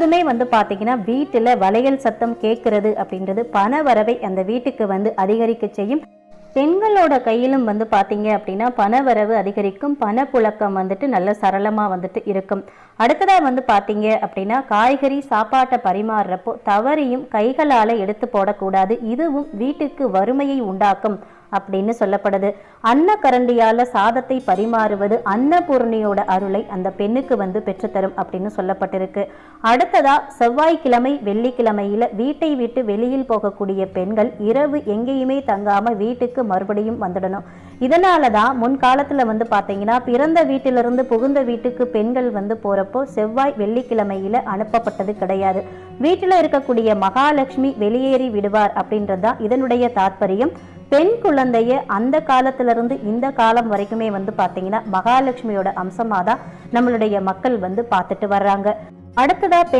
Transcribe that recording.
அடுத்ததுமே வந்து பார்த்தீங்கன்னா வீட்டில் வளையல் சத்தம் கேட்கறது அப்படின்றது பண வரவை அந்த வீட்டுக்கு வந்து அதிகரிக்க செய்யும். பெண்களோட கையிலும் வந்து பார்த்தீங்க அப்படின்னா பணவரவு அதிகரிக்கும். பணப்புழக்கம் வந்துட்டு நல்ல சரளமா வந்துட்டு இருக்கும். அடுத்ததா வந்து பாத்தீங்க அப்படின்னா காய்கறி சாப்பாட்டை பரிமாறுறப்போ தவறையும் கைகளால எடுத்து போடக்கூடாது. இதுவும் வீட்டுக்கு வறுமையை உண்டாக்கும். அப்படின்னு சொல்லப்படுது. அன்னக்கரண்டியால சாதத்தை பரிமாறுவது அன்னபூர்ணியோட அருளை அந்த பெண்ணுக்கு வந்து பெற்றுத்தரும் அப்படின்னு சொல்லப்பட்டிருக்கு. அடுத்ததா செவ்வாய்க்கிழமை வெள்ளிக்கிழமையில வீட்டை விட்டு வெளியில் போகக்கூடிய பெண்கள் இரவு எங்கேயுமே தங்காம வீட்டுக்கு மறுபடியும் வந்துடணும். இதனால தான் முன்காலத்தில் வந்து பார்த்தீங்கன்னா பிறந்த வீட்டிலிருந்து புகுந்த வீட்டுக்கு பெண்கள் வந்து போகிறப்போ செவ்வாய் வெள்ளிக்கிழமையில அனுப்பப்பட்டது கிடையாது. வீட்டில் இருக்கக்கூடிய மகாலட்சுமி வெளியேறி விடுவார் அப்படின்றது தான் இதனுடைய தாற்பயம் பெண் குழந்தைய அந்த காலத்துல இருந்து இந்த காலம் வரைக்குமே வந்து பாத்தீங்கன்னா மகாலட்சுமியோட அம்சமாக தான் நம்மளுடைய மக்கள் வந்து பார்த்துட்டு வர்றாங்க. அடுத்ததா